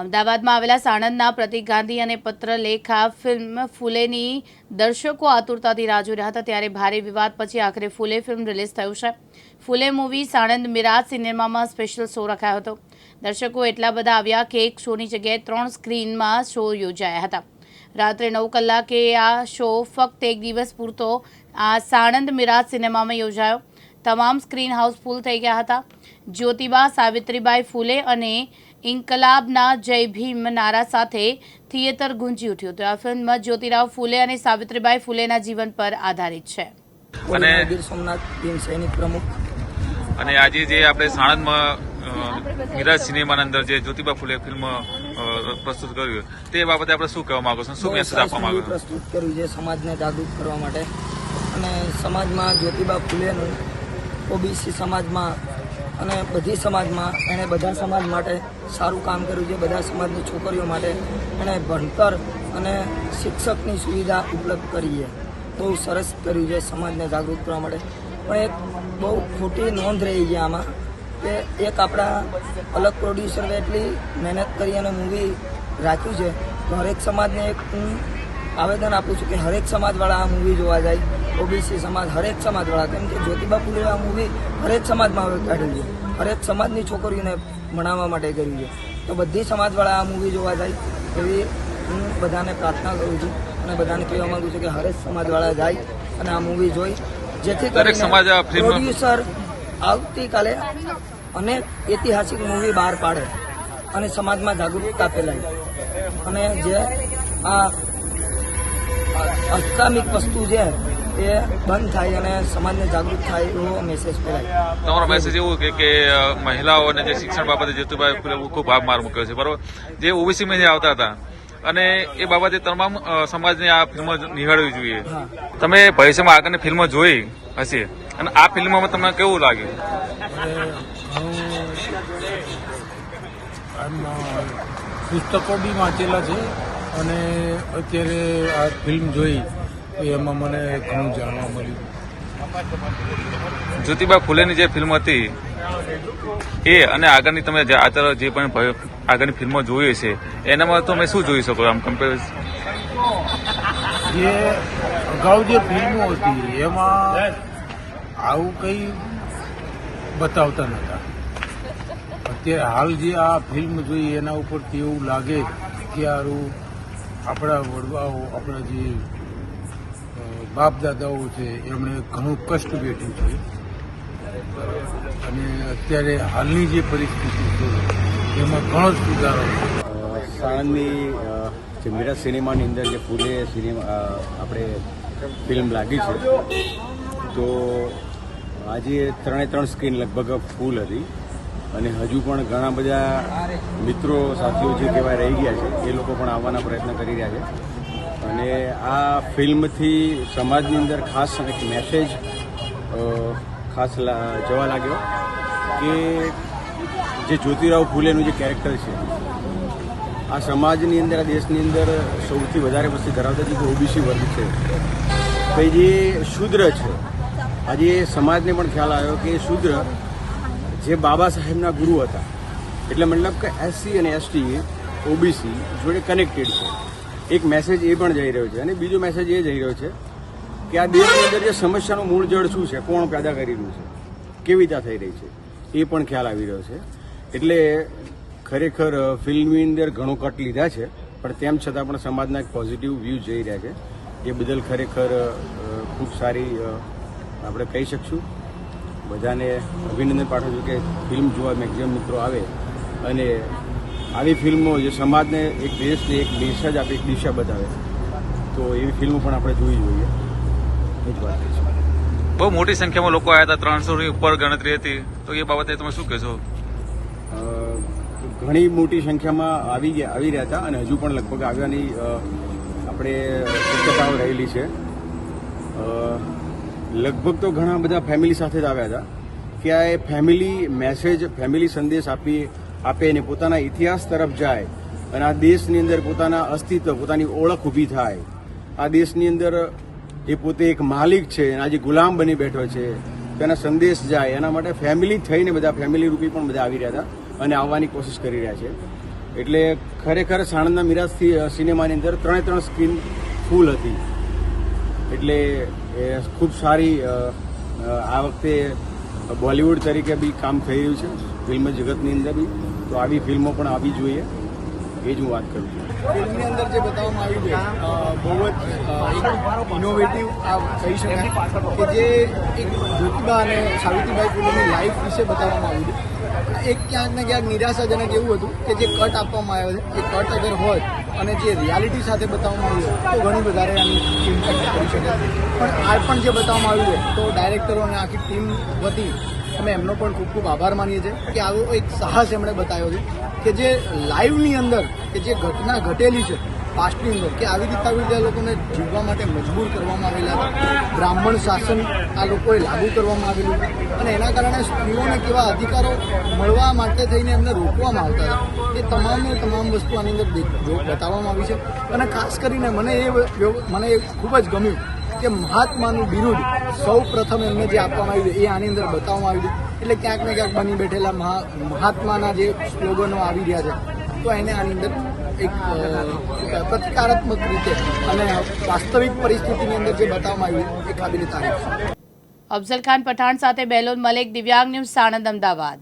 અમદાવાદમાં આવેલા સાણંદના પ્રતિક ગાંધી અને પત્રલેખા ફિલ્મ ફૂલેની દર્શકો આતુરતાથી રાહ જોઈ રહ્યા હતા. ત્યારે ભારે વિવાદ પછી આખરે ફૂલે ફિલ્મ રિલીઝ થયું છે. ફૂલે મૂવી સાણંદ મિરાજ સિનેમામાં સ્પેશિયલ શો રખાયો હતો. દર્શકો એટલા બધા આવ્યા કે એક શોની જગ્યાએ ત્રણ સ્ક્રીનમાં શો યોજાયા હતા. રાત્રે નવ કલાકે આ શો ફક્ત એક દિવસ પૂરતો આ સાણંદ મિરાજ સિનેમામાં યોજાયો. તમામ સ્ક્રીન હાઉસ ફૂલ થઈ ગયા હતા. જ્યોતિબા સાવિત્રીબાઈ ફૂલે અને ઇન્કલાબના જય ભીમ નારા સાથે થિયેટર ગુંજી ઉઠ્યું હતું. આ ફિલ્મમાં જ્યોતિરાવ ફૂલે અને સાવિત્રીબાઈ ફૂલેના જીવન પર આધારિત છે. અને ગીર સોમનાથ ટીમ સૈનિક પ્રમુખ. અને આજે જે આપણે સાણંદમાં મિરાજ સિનેમાના અંદર જે જ્યોતિબા ફૂલે ફિલ્મ પ્રસ્તુત કર્યું તે બાબતે આપણે શું કહેવા માંગો છો? શું મેસેજ આપવા માંગો પ્રસ્તુત કર્યું છે સમાજને જાગૃત કરવા માટે. અને સમાજમાં જ્યોતિબા ફૂલેનું ઓબીસી સમાજમાં અને બધી સમાજમાં એણે બધા સમાજ માટે સારું કામ કર્યું છે. બધા સમાજની છોકરીઓ માટે એણે ભણતર અને શિક્ષકની સુવિધા ઉપલબ્ધ કરી છે. બહુ સરસ કર્યું છે સમાજને જાગૃત કરવા માટે. પણ એક બહુ ખોટી નોંધ રહી છે આમાં કે એક આપણા અલગ પ્રોડ્યુસરે એટલી મહેનત કરી અને મૂવી રાખ્યું છે. તો હરેક સમાજને એક હું આવેદન આપું છું કે હરેક સમાજવાળા આ મૂવી જોવા જાય. ઓબીસી સમાજ હરેક સમાજવાળા કેમ કે જ્યોતિબા ફૂલે આ મૂવી હરેક સમાજમાં હવે કાઢ્યું છે. હરેક સમાજની છોકરીઓને ભણાવવા માટે કર્યું છે. તો બધી સમાજવાળા આ મૂવી જોવા જાય એવી હું બધાને પ્રાર્થના કરું છું અને બધાને કહેવા માગું છું કે હરેક સમાજવાળા જાય અને આ મૂવી જોઈ. જેથી આ પ્રોડ્યુસર આવતીકાલે અને ઐતિહાસિક મૂવી બહાર પાડે અને સમાજમાં જાગૃતતા ફેલાય. અને જે આ અસ્કામિક વસ્તુ છે એ બંધ થાય અને સમાજને જાગૃત થાય એવો મેસેજ ફેલાય તમારો મેસેજ એવો કે કે મહિલાઓને જે શિક્ષણ બાબતે જેતુભાઈ ફૂલે ખૂબ આભાર મૂક્યો છે બરોબર? જે ઓબીસીમાં જે આવતા હતા અને એ બાબતે તમામ સમાજને આ ફિલ્મ નિહાળવી જોઈએ. તમે ભવિષ્યમાં આગળની ફિલ્મો જોઈ હશે અને આ ફિલ્મમાં તમને કેવું લાગ્યું પુસ્તકો બી વાંચેલા છે. અને અત્યારે આ ફિલ્મ જોઈ એમાં મને ઘણું જાણવા મળ્યું. જ્યોતિબા ફૂલેની જે ફિલ્મ હતી એ અને આગળની તમે આચાર જે પણ આગળની ફિલ્મો જોઈ છે એનામાં તમે શું જોઈ શકો આમ કમ્પેર જે અગાઉ જે ફિલ્મો હતી એમાં આવું કંઈ બતાવતા નહોતા. અત્યારે હાલ જે આ ફિલ્મ જોઈ એના ઉપરથી એવું લાગે કે આરું આપણા વડવાઓ, આપણા જે બાપદાદાઓ બાપ દાદાઓ છે, એમણે ઘણું કષ્ટ વેઠ્યું છે. અને અત્યારે હાલની જે પરિસ્થિતિ છે, એમાં ઘણો જ સુધારો સાણંદની જે મીરા સિનેમાની અંદર જે ફૂલે સિનેમા આપણે ફિલ્મ લાગી છે, તો આજે ત્રણે ત્રણ સ્ક્રીન લગભગ ફૂલ હતી. અને હજુ પણ ઘણા બધા મિત્રો, સાથીઓ જે કહેવાય રહી ગયા છે, એ લોકો પણ આવવાના પ્રયત્ન કરી રહ્યા છે. અને આ ફિલ્મથી સમાજની અંદર ખાસ એક મેસેજ ખાસ જવા લાગ્યો કે જે જ્યોતિરાવ ફૂલેનું જે કેરેક્ટર છે, આ સમાજની અંદર, આ દેશની અંદર સૌથી વધારે વસ્તી ધરાવતા જે ઓબીસી વર્ગ છે કે જે શૂદ્ર છે, આજે સમાજને પણ ખ્યાલ આવ્યો કે શૂદ્ર જે બાબા સાહેબના ગુરુ હતા, એટલે મતલબ કે એસસી અને એસટી ઓબીસી જોડે કનેક્ટેડ છે. એક મેસેજ એ પણ જઈ રહ્યો છે અને બીજો મેસેજ એ જઈ રહ્યો છે કે આ દેશની અંદર જે સમસ્યાનું મૂળ જળ શું છે, કોણ પેદા કરી રહ્યું છે, કેવી રીતે થઈ રહી છે, એ પણ ખ્યાલ આવી રહ્યો છે. એટલે ખરેખર ફિલ્મની અંદર ઘણો કટ લીધા છે, પણ તેમ છતાં પણ સમાજના એક પોઝિટિવ વ્યૂ જઈ રહ્યા છે. એ બદલ ખરેખર ખૂબ સારી આપણે કહી શકશું. બધાને અભિનંદન પાઠવું છું કે ફિલ્મ જોવા મેક્ઝિમમ મિત્રો આવે. અને આવી ફિલ્મો જે સમાજને એક દેશને એક મેસેજ આપે એક દિશા બતાવે. તો એવી ફિલ્મો પણ આપણે જોવી જોઈએ. એ જ વાત છે. બહુ મોટી સંખ્યામાં લોકો આવ્યા હતા ત્રણસોની ઉપર ગણતરી હતી. તો એ બાબતે તમે શું કહેશો? ઘણી મોટી સંખ્યામાં આવી ગયા આવી રહ્યા હતા અને હજુ પણ લગભગ આવ્યાની આપણે શક્યતાઓ રહેલી છે. લગભગ તો ઘણા બધા ફેમિલી સાથે જ આવ્યા હતા કે આ એ ફેમિલી મેસેજ ફેમિલી સંદેશ આપી, આપે અને પોતાના ઇતિહાસ તરફ જાય અને આ દેશની અંદર પોતાના અસ્તિત્વ, પોતાની ઓળખ ઊભી થાય. આ દેશની અંદર એ પોતે એક માલિક છે અને આજે ગુલામ બની બેઠો છે. તેના સંદેશ જાય, એના માટે ફેમિલી થઈને બધા ફેમિલી રૂપી પણ બધા આવી રહ્યા હતા અને આવવાની કોશિશ કરી રહ્યા છે. એટલે ખરેખર સાણંદના મિરાજથી સિનેમાની અંદર ત્રણે ત્રણ સ્ક્રીન ફૂલ હતી. એટલે એ ખૂબ સારી આ વખતે બોલિવૂડ તરીકે બી કામ થઈ રહ્યું છે, ફિલ્મ જગતની અંદર બી. તો આવી ફિલ્મો પણ આવવી જોઈએ. એ જ હું વાત કરું છું. ફિલ્મની અંદર જે બતાવવામાં આવ્યું છે બહુ જ ઇનોવેટિવ આ કહી શકાય કે જે એક જ્યોતિબા અને સાવિત્રીબાઈ ફૂલેની લાઈફ વિશે બતાવવામાં આવ્યું છે. એક ક્યાંક ને ક્યાંક નિરાશાજનક એવું હતું કે જે કટ આપવામાં આવ્યો છે, એ કટ અગર હોય અને જે રિયાલિટી સાથે બતાવવામાં આવ્યું તો ઘણી વધારે આની ઇમ્પેક્ટ કરી શકે પણ આ પણ જે બતાવવામાં આવ્યું છે, તો ડાયરેક્ટરો અને આખી ટીમ વતી અમે એમનો પણ ખૂબ ખૂબ આભાર માનીએ છીએ કે આવો એક સાહસ એમણે બતાવ્યો છે કે જે લાઈવની અંદર કે જે ઘટના ઘટેલી છે પાસ્ટની અંદર, કે આવી રીતે આવી રીતે આ લોકોને જીવવા માટે મજબૂર કરવામાં આવેલા હતા. બ્રાહ્મણ શાસન આ લોકોએ લાગુ કરવામાં આવેલું અને એના કારણે સ્ત્રીઓને કેવા અધિકારો મળવા માટે થઈને એમને રોકવામાં આવતા હતા. એ તમામને તમામ વસ્તુ આની અંદર બતાવવામાં આવી છે. અને ખાસ કરીને મને એ મને એ ખૂબ જ ગમ્યું કે મહાત્માનું બિરુદ સૌ પ્રથમ એમને જે આપવામાં આવ્યું એ આની અંદર બતાવવામાં આવ્યું એટલે ક્યાંક ને ક્યાંક બની બેઠેલા મહાત્માના જે સ્લોગનો આવી રહ્યા છે. તો એને આની અંદર એક પ્રતિકારાત્મક રીતે અને વાસ્તવિક પરિસ્થિતિની અંદર જે બતાવવામાં આવ્યું એ કાબિલે તારીફ અફઝલ ખાન પઠાણ સાથે બેલોન મલેક દિવ્યાંગ ન્યૂઝ સાણંદ અમદાવાદ.